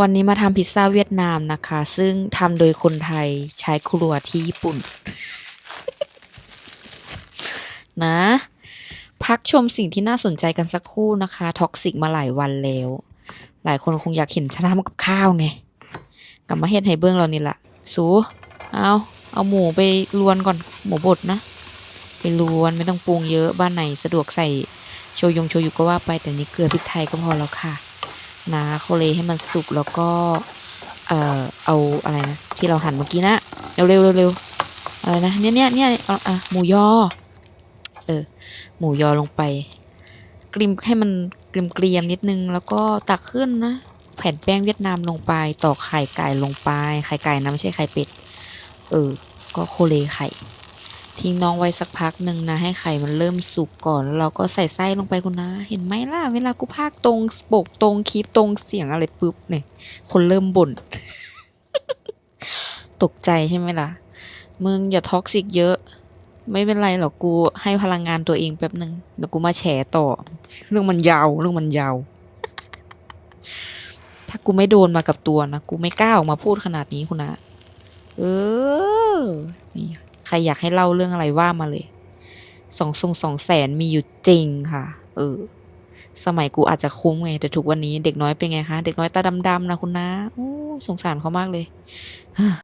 วันนี้มาทำพิซซ่าเวียดนามนะคะ ซึ่งทำโดยคนไทยใช้ครัวที่ญี่ปุ่น นะ พักชมสิ่งที่น่าสนใจกันสักครู่นะคะท็อกซิกมาหลายวันแล้ว หลายคนคงอยากเห็นฉันทำกับข้าวไงกลับมาเฮ็ดให้เบื้องเรานี่ละสูเอาเอาหมูไปลวนก่อนหมูบดนะ ไปลวนไม่ต้องปรุงเยอะบ้านไหนสะดวกใส่โชยงโชยุก็ว่าไปแต่นี่เกลือพริกไทยก็พอแล้วค่ะ นะโคเลให้มันสุกแล้วก็ เอ่อเอาอะไรนะที่เราหั่นเมื่อกี้นะเร็วเร็วเร็วเร็วอะไรนะเนี่ยเนี่ยเนี่ยอะหมูยอ เออ หมูยอลงไปกริมให้มันกรีมเกรียมนิดนึง แล้วก็ตักขึ้นนะ แผ่นแป้งเวียดนามลงไปตอกไข่ไก่ลงไป ไข่ไก่นะไม่ใช่ไข่เป็ด เออ ก็โคเลไข่ ทิ้งน้องไว้สักพักหนึ่งนะ ให้ไข่มันเริ่มสุกก่อนเราก็ใส่ไส้ลงไปคุณนะ เห็นไหมล่ะ เวลากูพากตรงปกตรงคลิปตรงเสียงอะไรปุ๊บเนี่ยคนเริ่มบ่น ตกใจใช่ไหมล่ะ มึงอย่าท็อกซิกเยอะ ไม่เป็นไรหรอกกูให้พลังงานตัวเองแป๊บหนึ่งเดี๋ยวกูมาแฉต่อ เรื่องมันยาวเรื่องมันยาว ถ้ากูไม่โดนมากับตัวนะกูไม่กล้าออกมาพูดขนาดนี้คุณนะเออ นี่ รอยากให้เล่าเรื่องอะไรว่ามาเลยสองทรงสองแสนมีอยู่จริงค่ะ เออ สมัยกูอาจจะคุ้มไง แต่ทุกวันนี้เด็กน้อยเป็นไงคะ เด็กน้อยตาดำๆนะคุณนะโอ้สงสารเขามากเลย